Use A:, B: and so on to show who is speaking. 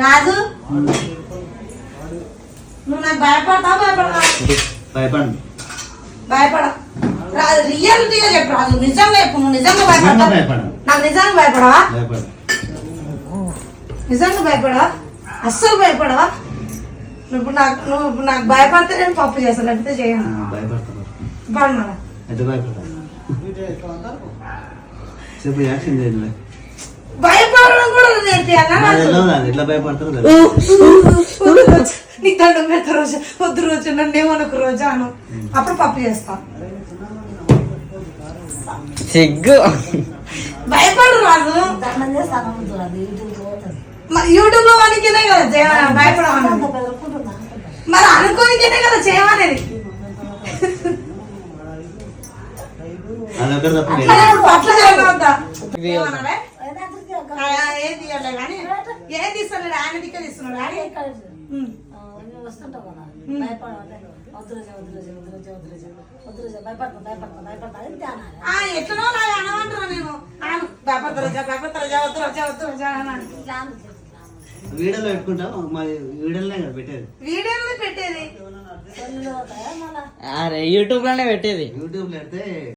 A: రాజు? నువ్వు నాకు భయపడతావు? భయపడతావు?
B: భయపడండి
A: భయపడ. రాజు రియాలిటీగా చెప్పు రాజు. నిజంగా చెప్పు నువ్వు నిజంగా భయపడతావు? నాకు నిజంగా భయపడవా?
B: భయపడు
A: నిజంగా భయపడవా? అస్సలు భయపడవా? నువ్వు నాకు నువ్వు ఇప్పుడు నాకు భయపడితే నేను పప్పు చేస్తాను లేకపోతే చేయను.
B: భయపడతాను భయపడతాను చెప్పు యాక్షన్ చేయండి
A: భయపడడం కూడా నేర్పియాలా నాకు?
B: తెలియదు ఎట్లా భయపడతారో.
A: నీకు దండం పెడతా రోజు. వద్దు రోజు నన్ను ఏమనుకు రోజు అను. అప్పుడు పప్పు చేస్తా.
C: సిగ్గు.
A: భయపడు రాజు.
D: దండం చేస్తాను
A: మరి యూట్యూబ్లో వానికినే కదా చేయమని? భయపడమని? మరి అనుకోనికేనే కదా చేయమనేది? అట్లా చేయకు, అట్లా చేయవద్దా
C: ఇది
A: ఏమన్నారే?
D: అయినా అందుకే ఒక
A: ఆ, ఆ, ఏం తీయలే కానీ ఏం తీస్తున్నాడు ఆయన దిక్కే తీస్తున్నాడు డాడీ
D: ఇక్కడ
A: ఉమ్.
D: ఆ, మేము వస్తుంటాం కదా. భయపడాలి వద్దురోజు వద్దురోజు వద్దురోజు వద్దురోజు వద్దురోజు భయపడతా భయపడతా భయపడతా అని ధ్యానాలి.
A: ఆ, ఎట్లనో నా అనమంటారా నేను.
B: వీడియోలో పెట్టుకుంటాం వీడియోలోనే కదా పెట్టేది.
A: వీడియోలు పెట్టేది.
C: అరే యూట్యూబ్లోనే పెట్టేది.
B: యూట్యూబ్లో పెడితే